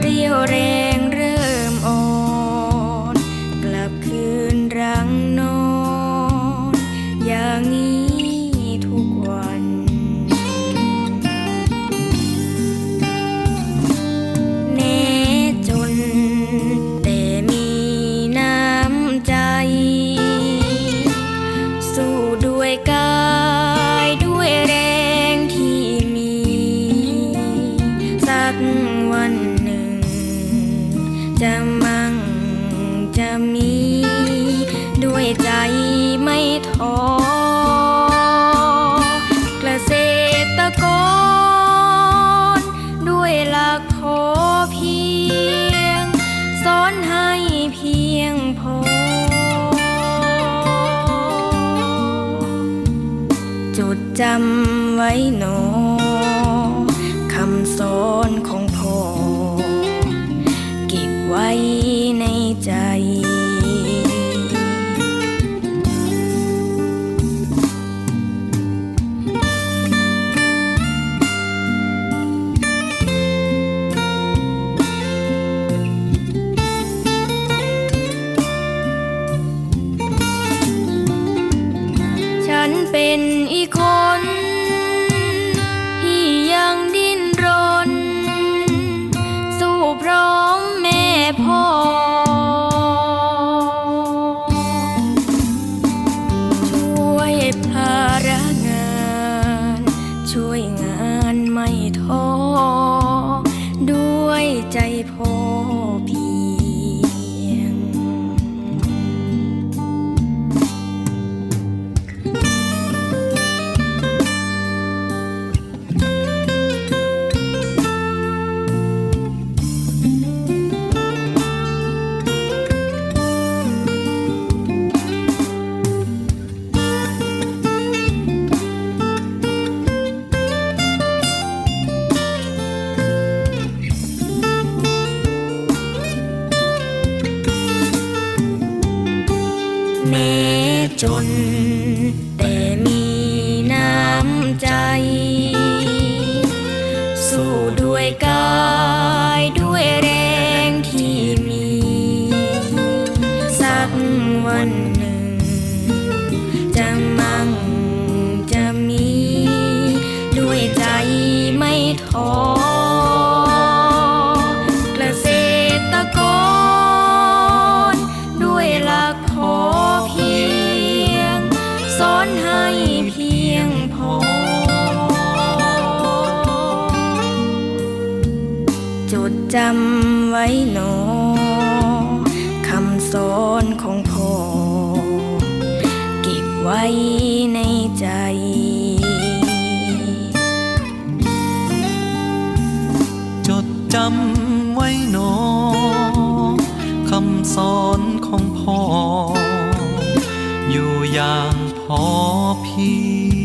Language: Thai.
เรียวแรงเริ่มอ่อน กลับคืนรังนอน อย่างนี้ทุกวัน แน่จน แต่มีน้ำใจ สู้ด้วยกัน จดจำไว้หนอคำสอนของพ่อ เก็บไว้ในใจ ไม่ จ จำไว้หนอคำสอนของพ่อ เก็บไว้ในใจจดจำไว้หนอคำสอนของพ่อ อยู่อย่างพอเพียง